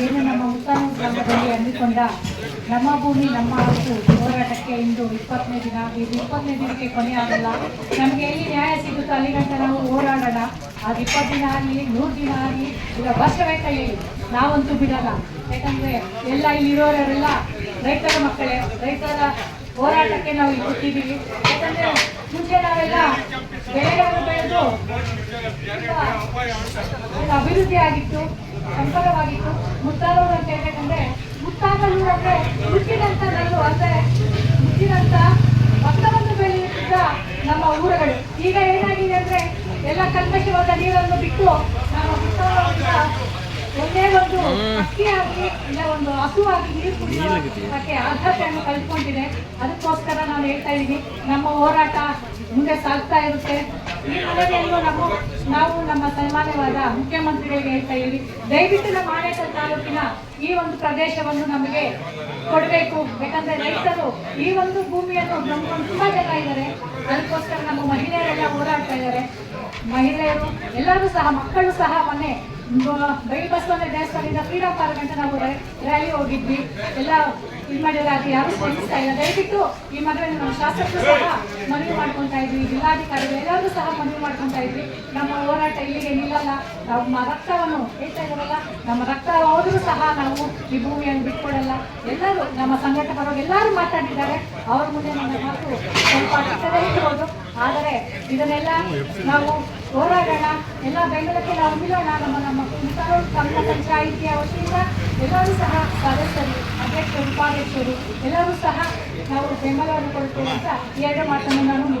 ಏನು ನಮ್ಮ ಉತ್ತಾನ ಗ್ರಾಮದಲ್ಲಿ ಹಮ್ಮಿಕೊಂಡ ನಮ್ಮ ಭೂಮಿ ನಮ್ಮ ಹಕ್ಕು ಹೋರಾಟಕ್ಕೆ ಇಂದು ಇಪ್ಪತ್ತನೇ ದಿನ. ಇದು ಇಪ್ಪತ್ತನೇ ದಿನಕ್ಕೆ ಕೊನೆ ಆಗಲ್ಲ ನಮಗೆ ಎಲ್ಲಿ ನ್ಯಾಯ ಸಿಗುತ್ತೋ ಅಲ್ಲಿಗಂಟ ನಾವು ಹೋರಾಡೋಣ. ಅದು ಇಪ್ಪತ್ತು ದಿನ ಆಗಲಿ ನೂರು ದಿನ ಆಗಲಿ ಈಗ ವರ್ಷವೇ ಕೈಯಲ್ಲಿ ನಾವಂತೂ ಬಿಡಲ್ಲ. ಯಾಕಂದರೆ ಎಲ್ಲ ಇಲ್ಲಿರೋರೆಲ್ಲ ರೈತರ ಮಕ್ಕಳೇ. ರೈತರ ಹೋರಾಟಕ್ಕೆ ನಾವು ಇಲ್ಲಿ ಕೊಟ್ಟಿದ್ದೀವಿ ಯಾಕಂದರೆ ಮುಂಚೆ ನಾವೆಲ್ಲ ಬೆಳೆಗಳನ್ನು ಬೆಳೆದು ಅಭಿವೃದ್ಧಿ ಆಗಿತ್ತು. ಸಂಪದವಾಗಿತ್ತು ಮುತ್ತಾರೂರು ಅಂತ ಹೇಳ್ಬೇಕಂದ್ರೆ ಮುತ್ತಾಗಲೂರು ಅಂದ್ರೆ ಮುಚ್ಚಿದಂತ ನಲ್ಲು ಅಂದ್ರೆ ಮುಚ್ಚಿದಂತ ಭತ್ತವನ್ನು ಬೆಳೆಯುತ್ತಿದ್ದ ನಮ್ಮ ಊರುಗಳು. ಈಗ ಏನಾಗಿದೆ ಅಂದ್ರೆ, ಎಲ್ಲ ಕಲ್ಮಶವಾದ ನೀರನ್ನು ಬಿಟ್ಟು ನಮ್ಮ ಮುತ್ತಾರೂರಿಂದ ಒಂದೇ ಒಂದು ಅಕ್ಕಿಯಾಗಿ ಇಲ್ಲ ಒಂದು ಹಸುವಾಗಿ ನೀರು ಕುಡಿಯೋಕ್ಕೆ ಆದ್ಯತೆಯನ್ನು ಕಳ್ಕೊಂಡಿದೆ. ಅದಕ್ಕೋಸ್ಕರ ನಾನು ಹೇಳ್ತಾ ಇದ್ದೀನಿ ನಮ್ಮ ಹೋರಾಟ ಮುಂದೆ ಸಾಗ್ತಾ ಇರುತ್ತೆ. ಈ ನಾವು ನಾವು ನಮ್ಮ ಸನ್ಮಾನ್ಯವಾದ ಮುಖ್ಯಮಂತ್ರಿಗಳಿಗೆ ಹೇಳ್ತಾ ಇದ್ದೀವಿ ದಯವಿಟ್ಟು ನಮ್ಮ ಆನೇಕಲ್ ತಾಲೂಕಿನ ಈ ಒಂದು ಪ್ರದೇಶವನ್ನು ನಮಗೆ ಕೊಡಬೇಕು. ಯಾಕಂದ್ರೆ ರೈತರು ಈ ಒಂದು ಭೂಮಿಯನ್ನು ನಂಬ್ಕೊಂಡು ತುಂಬಾ ಜನ ಇದ್ದಾರೆ. ಅದಕ್ಕೋಸ್ಕರ ನಮ್ಮ ಮಹಿಳೆಯರೆಲ್ಲ ಹೋರಾಡ್ತಾ ಇದ್ದಾರೆ. ಮಹಿಳೆಯರು ಎಲ್ಲರೂ ಸಹ ಮಕ್ಕಳು ಸಹ ಮೊನ್ನೆ ಬೈ ಬಸವನ ದೇವಸ್ಥಾನದಿಂದ ಫ್ರೀಡಮ್ ಪಾರ್ಕ್ ಅಂತ ನಾವು ರ್ಯಾಲಿ ಹೋಗಿದ್ವಿ. ಎಲ್ಲ ಇದು ಮಾಡಿರೋದಾಗಿ ಯಾರು ಸ್ಪಂದಿಸ್ತಾ ಇಲ್ಲ. ದಯವಿಟ್ಟು ಈ ಮದುವೆಯನ್ನು ನಮ್ಮ ಶಾಸಕರು ಸಹ ಮನವಿ ಮಾಡ್ಕೊತಾ ಇದ್ವಿ, ಜಿಲ್ಲಾಧಿಕಾರಿಗಳು ಎಲ್ಲರೂ ಸಹ ಮನವಿ ಮಾಡ್ಕೊತಾ ಇದ್ವಿ. ನಮ್ಮ ಹೋರಾಟ ಇಲ್ಲಿಗೆ ನಿಲ್ಲಲ್ಲ. ನಮ್ಮ ರಕ್ತವನ್ನು ಹೇಳ್ತಾ ನಮ್ಮ ರಕ್ತ ಹೋದರೂ ಸಹ ನಾವು ಈ ಭೂಮಿಯನ್ನು ಬಿಟ್ಕೊಡಲ್ಲ. ಎಲ್ಲರೂ ನಮ್ಮ ಸಂಘಟಕರು ಎಲ್ಲರೂ ಮಾತಾಡಿದ್ದಾರೆ. ಅವ್ರ ಮುಂದೆ ನನ್ನ ಮಾತು ಸ್ವಲ್ಪ ಕಿತ್ತದೇ ಇರ್ಬೋದು. ಆದರೆ ಇದನ್ನೆಲ್ಲ ನಾವು ಹೋರಾಡೋಣ, ಎಲ್ಲ ಬೆಂಗಳೂರಿಗೆ ನಾವು ನಿಲ್ಲೋಣ. ನಮ್ಮ ನಮ್ಮ ಕನ್ನಡ ಪಂಚಾಯಿತಿಯ ವತಿಯಿಂದ ಎಲ್ಲರೂ ಸಹ ಸದಸ್ಯರು ಅಧ್ಯಕ್ಷರು ಉಪಾಧ್ಯಕ್ಷರು ಎಲ್ಲರೂ ಸಹ ನಾವು ಬೆಂಬಲವನ್ನು ಕೊಡುತ್ತೇವೆ ಅಂತ ಎರಡು ಮಾತನ್ನು ನಾನು.